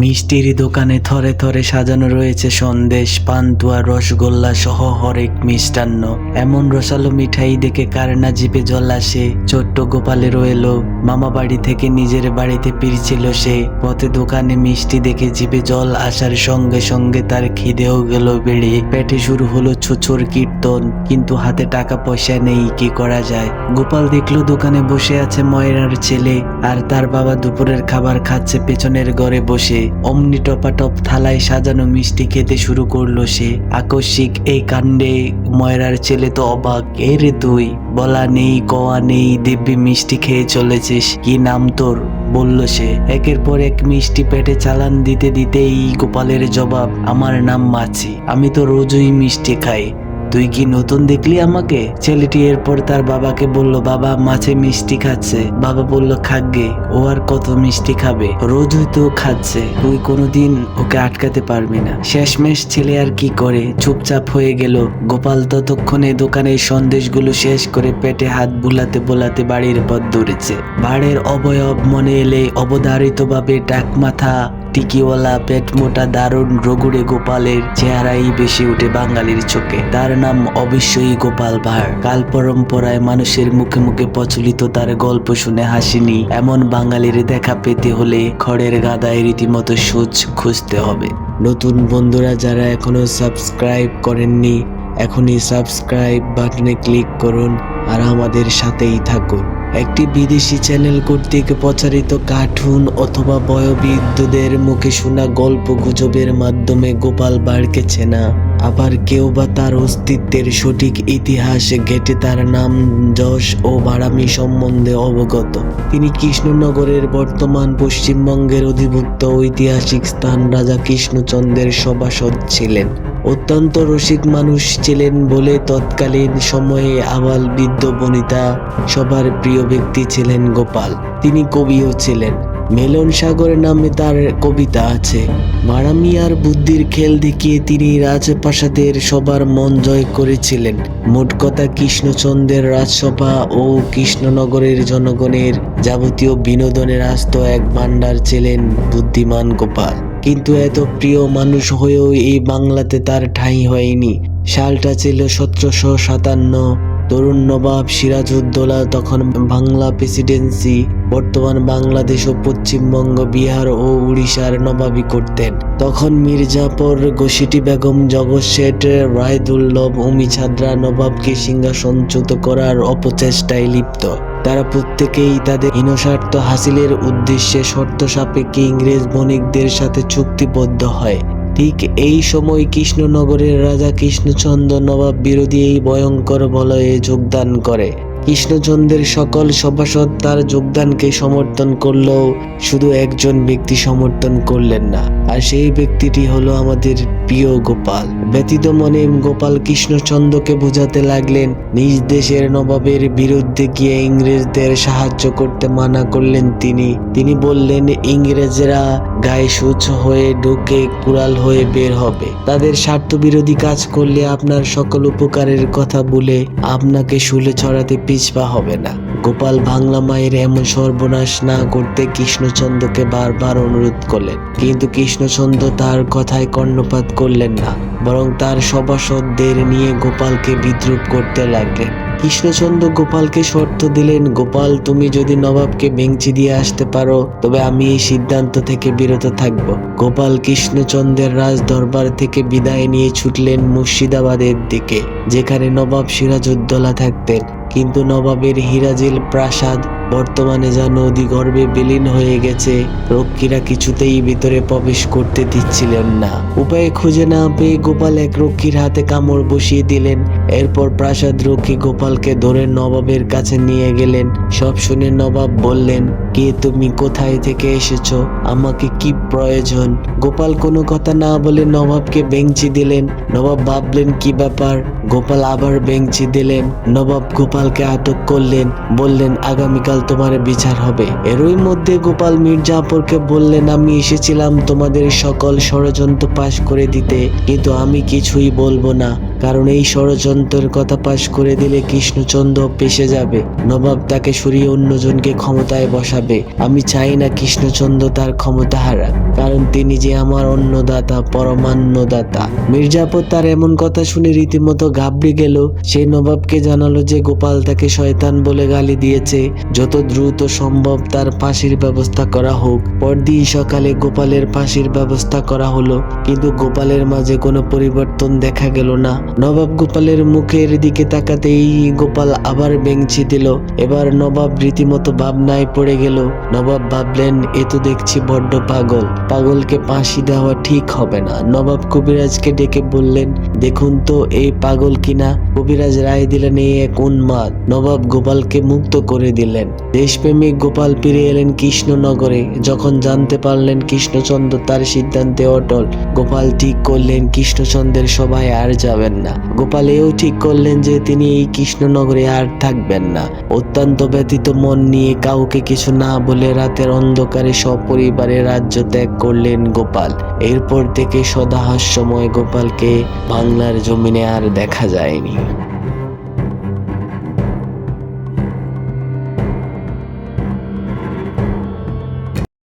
মিষ্টির দোকানে থরে থরে সাজানো রয়েছে সন্দেশ, পান্তুয়া, রসগোল্লা সহ হরেক মিষ্টান্ন। এমন রসালো মিঠাই দেখে কার না জিপে জল আসে। ছোট্ট গোপালেরও এলো মামা বাড়ি থেকে নিজের বাড়িতে ফিরছিল সে। পথে দোকানে মিষ্টি দেখে জিপে জল আসার সঙ্গে সঙ্গে তার খিদেও গেল বেড়ে। পেটে শুরু হলো ছুচোর কীর্তন, কিন্তু হাতে টাকা পয়সা নেই, কি করা যায়? গোপাল দেখল দোকানে বসে আছে ময়রার ছেলে, আর তার বাবা দুপুরের খাবার খাচ্ছে পেছনের ঘরে বসে। অমনি টপাটপ থালায় সাজানো মিষ্টি খেতে শুরু করল সে। আকস্মিক এই কাণ্ডে ময়রার ছেলে তো অবাক। এ রে তুই বলা নেই, কওয়া নেই, দিব্যি মিষ্টি খেয়ে চলেছিস। কি নাম তোর? বলল সে। একের পর এক মিষ্টি পেটে চালান দিতে দিতেই গোপালের জবাব, আমার নাম মাছি। আমি তো রোজই মিষ্টি খাই। তুই কি নতুন দেখলি আমাকে? ছেলেটি এরপর তার বাবাকে বলল, বাবা, মাছে মিষ্টি খাচ্ছে। বাবা বলল খাগ্গে ও আর কত মিষ্টি খাবে? রোজ হয়তো খাচ্ছে। তুই কোনোদিন ওকে আটকাতে পারবি না। শেষমেশ ছেলে আর কি করে? চুপচাপ হয়ে গেল। গোপাল ততক্ষণে দোকানের সন্দেশগুলো শেষ করে পেটে হাত বুলাতে বোলাতে বাড়ির পথ দৌড়েছে ভাড়ের অবয়ব মনে এলে অবধারিতভাবে টাক মাথা টিকিওয়ালা পেট মোটা দারুণ রগুড়ে গোপালের চেহারাই বেশি উঠে বাঙালির চোখে। তার নাম অবশ্যই গোপাল ভাঁড়। কাল পরম্পরায় মানুষের মুখে মুখে প্রচলিত তার গল্প শুনে হাসিনি। এমন বাঙালির দেখা পেতে হলে খড়ের গাদায় রীতিমতো সুচ খুঁজতে হবে। নতুন বন্ধুরা যারা এখনও সাবস্ক্রাইব করেননি, এখনই সাবস্ক্রাইব বাটনে ক্লিক করুন আর আমাদের সাথেই থাকুন। একটি বিদেশি চ্যানেল কর্তৃক প্রচারিত কার্টুন অথবা বয়োবৃদ্ধদের মুখে শোনা গল্প গুজবের মাধ্যমে গোপাল বাড়কে চেনা। আবার কেউ বা তার অস্তিত্বের সঠিক ইতিহাস ঘেটে তার নাম, যশ ও বাড়ামি সম্বন্ধে অবগত। তিনি কৃষ্ণনগরের বর্তমান পশ্চিমবঙ্গের অধিভুক্ত ঐতিহাসিক স্থান রাজা কৃষ্ণচন্দ্রের সভাসদ ছিলেন। অত্যন্ত রসিক মানুষ ছিলেন বলে তৎকালীন সময়ে আবাল বৃদ্ধ বনিতা সবার প্রিয় ব্যক্তি ছিলেন গোপাল। তিনি কবিও ছিলেন। মেলন সাগর নামে তার কবিতা আছে। মারামিয়ার বুদ্ধির খেল দেখিয়ে তিনি রাজপ্রাসাদের সবার মন জয় করেছিলেন। মোট কথা কৃষ্ণচন্দ্রের রাজসভা ও কৃষ্ণনগরের জনগণের যাবতীয় বিনোদনের আস্ত এক ভাণ্ডার ছিলেন বুদ্ধিমান গোপাল। কিন্তু এত প্রিয় মানুষ হয়েও এই বাংলাতে তার ঠাঁই হয়নি। সালটা ছিল সতেরোশো সাতান্ন। তরুণ নবাব সিরাজউদ্দৌলা তখন বাংলা প্রেসিডেন্সি, বর্তমান বাংলাদেশ ও পশ্চিমবঙ্গ, বিহার ও উড়িষ্যার নবাবি করতেন। তখন মির্জাপুর গোসিটি বেগম, জগৎ শেঠ, রায়দুল্লভ, উমি ছাদ্রা নবাবকে সিংহাসনচ্যুত করার অপচেষ্টায় লিপ্ত। তারা প্রত্যেকেই তাদের হীনস্বার্থ হাসিলের উদ্দেশ্যে শর্ত সাপেক্ষে ইংরেজ বণিকদের সাথে চুক্তিবদ্ধ হয়। ঠিক এই সময় কৃষ্ণনগরের রাজা কৃষ্ণচন্দ্র নবাব বিরোধী এই ভয়ঙ্কর বলয়ে যোগদান করে। কৃষ্ণচন্দ্রের সকল সভাসদ তার যোগদানকে সমর্থন করলেও শুধু একজন ব্যক্তি সমর্থন করলেন না, আর সেই ব্যক্তিটি হলো আমাদের প্রিয় গোপাল। ব্যতীত মনে গোপাল কৃষ্ণচন্দ্রকে বোঝাতে লাগলেন, নিজ দেশের নবাবের বিরুদ্ধে গিয়ে ইংরেজদের সাহায্য করতে মানা করলেন তিনি। তিনি বললেন, ইংরেজরা গায়ে সুচ হয়ে ঢুকে, কুড়াল হয়ে বের হবে। তাদের স্বার্থ বিরোধী কাজ করলে আপনার সকল উপকারের কথা বলে আপনাকে শুলে ছড়াতে পিছপা হবে না। গোপাল বাংলা মায়ের এমন সর্বনাশ না করতে কৃষ্ণচন্দ্রকে বারবার অনুরোধ করলেন। কিন্তু কৃষ্ণচন্দ্র তার কথায় কর্ণপাত করলেন না, বরং তার সভাসদদের নিয়ে গোপালকে বিদ্রুপ করতে লাগলেন। কৃষ্ণচন্দ্র গোপালকে শর্ত দিলেন, গোপাল, তুমি যদি নবাবকে বেঞ্চি দিয়ে আসতে পারো, তবে আমি এই সিদ্ধান্ত থেকে বিরত থাকব। গোপাল কৃষ্ণচন্দ্রের রাজ দরবার থেকে বিদায় নিয়ে ছুটলেন মুর্শিদাবাদের দিকে, যেখানে নবাব সিরাজউদ্দৌলা থাকতেন। কিন্তু নবাবের হিরাজিল প্রাসাদ বর্তমানে যা নদী গর্ভে বিলীন হয়ে গেছে, রক্ষীরা কিছুতেই ভিতরে প্রবেশ করতে দিচ্ছিলেন না। উপায় খুঁজে না পেয়ে গোপাল এক রক্ষীর হাতে কামড় বসিয়ে দিলেন। এরপর প্রাসাদ রক্ষী গোপালকে ধরে নবাবের কাছে নিয়ে গেলেন। সব শুনে নবাব বললেন, কে তুমি? কোথায় থেকে এসেছ? আমাকে কি প্রয়োজন? গোপাল কোনো কথা না বলে নবাবকে বেঞ্চি দিলেন। নবাব ভাবলেন, কি ব্যাপার? গোপাল আবার বেঞ্চি দিলেন। নবাব গোপালকে আটক করলেন। বললেন, আগামীকাল তোমার বিচার হবে। এরই মধ্যে গোপাল মির্জাপুরকে বললেন, আমি এসেছিলাম তোমাদের সকল ষড়যন্ত্র পাশ করে দিতে, কিন্তু আমি কিছুই বলব না, কারণ এই ষড়যন্ত্রের কথা পাশ করে দিলে কৃষ্ণচন্দ্র পেশে যাবে। নবাব তাকে সরিয়ে অন্যজনকে ক্ষমতায় বসাবে। আমি চাই না কৃষ্ণচন্দ্র তার ক্ষমতা হারা কারণ তিনি যে আমার অন্নদাতা, পরমান্নদাতা। মির্জাপুর তার এমন কথা শুনে রীতিমতো ঘাবড়ে গেল। সে নবাবকে জানালো যে গোপাল তাকে শয়তান বলে গালি দিয়েছে। যত দ্রুত সম্ভব তার ফাঁসির ব্যবস্থা করা হোক। পরদিন সকালে গোপালের ফাঁসির ব্যবস্থা করা হলো। কিন্তু গোপালের মাঝে কোনো পরিবর্তন দেখা গেল না। নবাব গোপালের মুখের দিকে তাকাতেই গোপাল আবার বেঞ্চি দিল। এবার নবাব রীতিমতো ভাবনায় পড়ে গেল। নবাব ভাবলেন, এ তো দেখছি বড্ড পাগল। পাগলকে ফাঁসি দেওয়া ঠিক হবে না। নবাব কবিরাজকে ডেকে বললেন, দেখুন তো, এই পাগল কিনা? কবিরাজ রায় দিলেন এই এক উন্মাদ। নবাব গোপালকে মুক্ত করে দিলেন। দেশপ্রেমিক গোপাল ফিরে এলেন কৃষ্ণনগরে। যখন জানতে পারলেন কৃষ্ণচন্দ্র তার সিদ্ধান্তে অটল, গোপাল ঠিক করলেন কৃষ্ণচন্দ্রের সভায় আর যাবেন না। গোপাল এও ঠিক করলেন যে তিনি এই কৃষ্ণনগরে আর থাকবেন না। অত্যন্ত ব্যতীত মন নিয়ে কাউকে কিছু না বলে রাতের অন্ধকারে সপরিবারে রাজ্য ত্যাগ করলেন গোপাল। এরপর থেকে সদাহাস্যময় গোপালকে বাংলার জমিনে আর দেখা যায়নি।